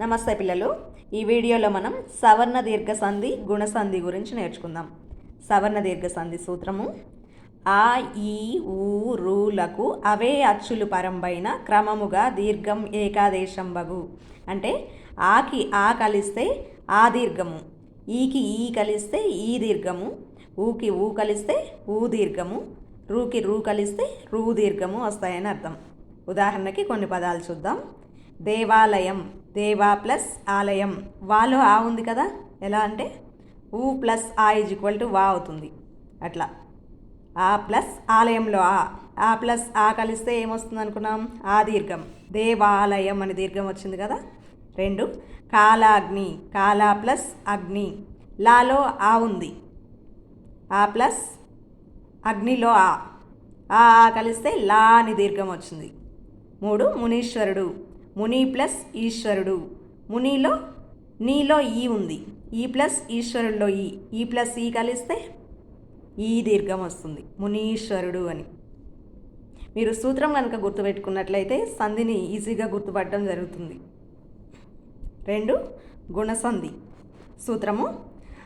నమస్తే పిల్లలు. ఈ వీడియోలో మనం సవర్ణ దీర్ఘ సంధి గుణసంధి గురించి నేర్చుకుందాం. సవర్ణ దీర్ఘ సంధి సూత్రము ఆ ఈ ఊ రూలకు అవే అచ్చులు పరంబైన క్రమముగా దీర్ఘం ఏకాదేశం బగు అంటే ఆకి ఆ కలిస్తే ఆ దీర్ఘము ఈకి ఈ కలిస్తే ఈ దీర్ఘము ఊకి ఊ కలిస్తే ఊ దీర్ఘము రూకి రూ కలిస్తే రూ దీర్ఘము వస్తాయని అర్థం. ఉదాహరణకి కొన్ని పదాలు చూద్దాం. దేవాలయం. దేవా ప్లస్ ఆలయం. వాలో ఆ ఉంది కదా? ఎలా అంటే? ఊ ప్లస్ ఆ ఈజ్ ఈక్వల్ టు వా అవుతుంది. అట్లా. ఆ ప్లస్ ఆలయంలో ఆ. ఆ ప్లస్ ఆ కలిస్తే ఏమొస్తుంది అనుకున్నాం? ఆ దీర్ఘం. దేవాలయం అని దీర్ఘం వచ్చింది కదా? రెండు. కాలాగ్ని. కాలా ప్లస్ అగ్ని. లాలో ఆ ఉంది. ఆ ప్లస్ అగ్నిలో ఆ. ఆ ఆ కలిస్తే లా అని దీర్ఘం వచ్చింది. మూడు. మునీశ్వరుడు. ముని ప్లస్ ఈశ్వరుడు. మునిలో నీలో ఈ ఉంది. ఈ ప్లస్ ఈశ్వరుడిలో ఈ. ఈ ప్లస్ ఈ కలిస్తే ఈ దీర్ఘం వస్తుంది. మునీశ్వరుడు అని. మీరు సూత్రం కనుక గుర్తుపెట్టుకున్నట్లయితే సంధిని ఈజీగా గుర్తుపట్టడం జరుగుతుంది. రెండు గుణసంధి. సూత్రము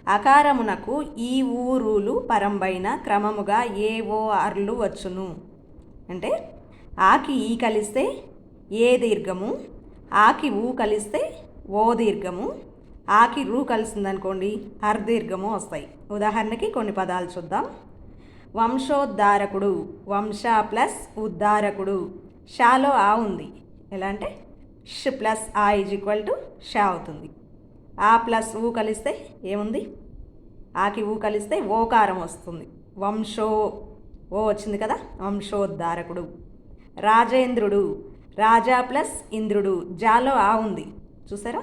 అకారమునకు ఈ ఊరులు పరంబైన క్రమముగా ఏ ఓ ఆర్లు వచ్చును. అంటే ఆకి ఈ కలిస్తే ఏ దీర్ఘము? ఆకి ఊ కలిస్తే ఓ దీర్ఘము. ఆకి రూ కలిసిందనుకోండి అర్దీర్ఘము వస్తాయి. ఉదాహరణకి కొన్ని పదాలు చూద్దాం. వంశోద్ధారకుడు వంశ ప్లస్ ఉద్ధారకుడు. షాలో ఆ ఉంది. ఎలా అంటే ష్ ప్లస్ ఆ ఈజ్ ఈక్వల్ టు షా అవుతుంది. ఆ ప్లస్ ఊ కలిస్తే ఏముంది? ఆకి ఊ కలిస్తే ఓకారం వస్తుంది. వంశో ఓ వచ్చింది కదా వంశోద్ధారకుడు. రాజేంద్రుడు రాజా ప్లస్ ఇంద్రుడు. జాలో ఆ ఉంది. చూసారా?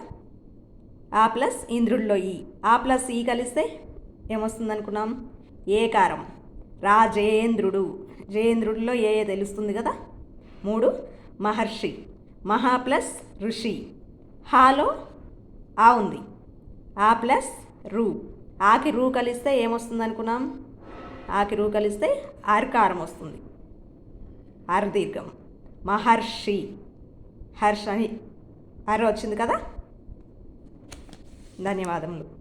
ఆ ప్లస్ ఇంద్రుడిలో ఈ. ఆ ప్లస్ ఈ కలిస్తే ఏమొస్తుంది అనుకున్నాం ఏకారం రాజేంద్రుడు. జయేంద్రుడిలో ఏ ఏ తెలుస్తుంది కదా? మూడు. మహర్షి. మహా ప్లస్ ఋషి. హాలో ఆ ఉంది. ఆ ప్లస్ రూ. ఆకి రూ కలిస్తే ఏమొస్తుంది అనుకున్నాం ఆకి రూ కలిస్తే అర్కారం వస్తుంది. అర్దీర్ఘం మహర్షి. హర్ష అని అర్ వచ్చింది కదా? ధన్యవాదములు.